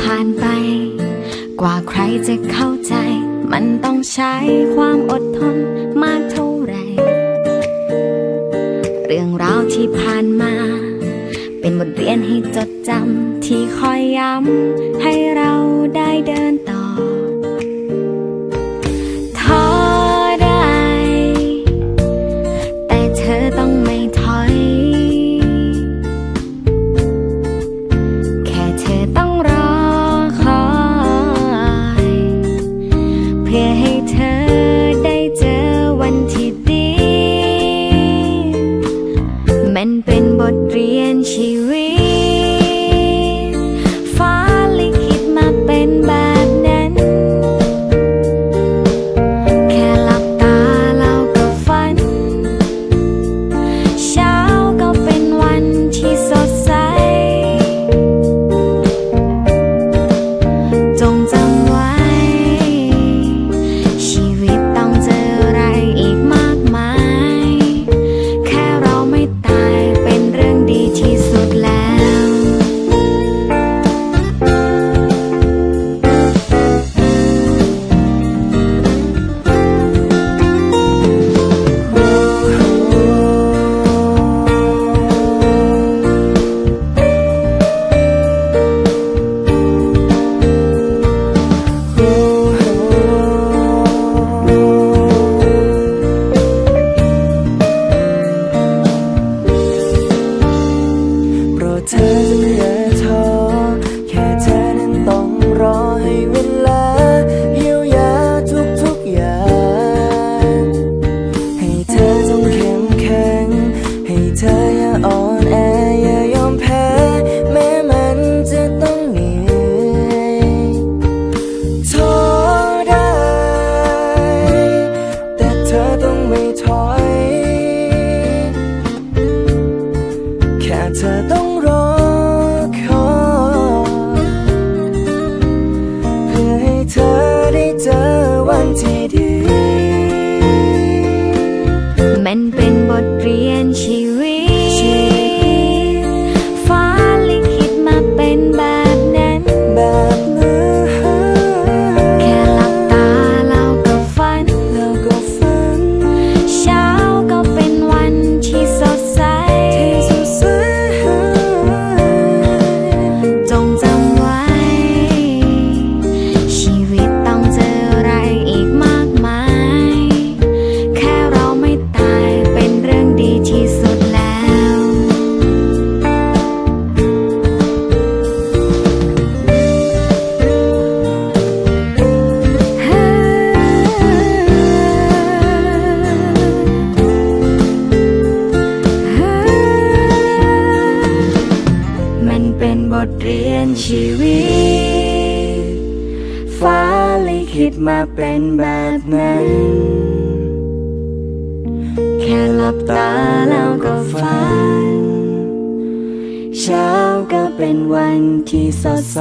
ผ่านไป กว่าใครจะเข้าใจ มันต้องใช้ความอดทนมากเท่าไร เรื่องราวที่ผ่านมา เป็นบทเรียนให้จดจำที่คอยย้ำให้เราได้เดิน มันเป็นบทเรียนชีวิต เธอต้องรอคอยเพื่อให้เธอได้เจอวันที่ดี มันเป็นบทเรียนชีวิต เป็นบทเรียนชีวิต ฟ้าลิขิตมาเป็นแบบนั้น แค่หลับตาแล้วก็ฝัน เช้าก็เป็นวันที่สดใส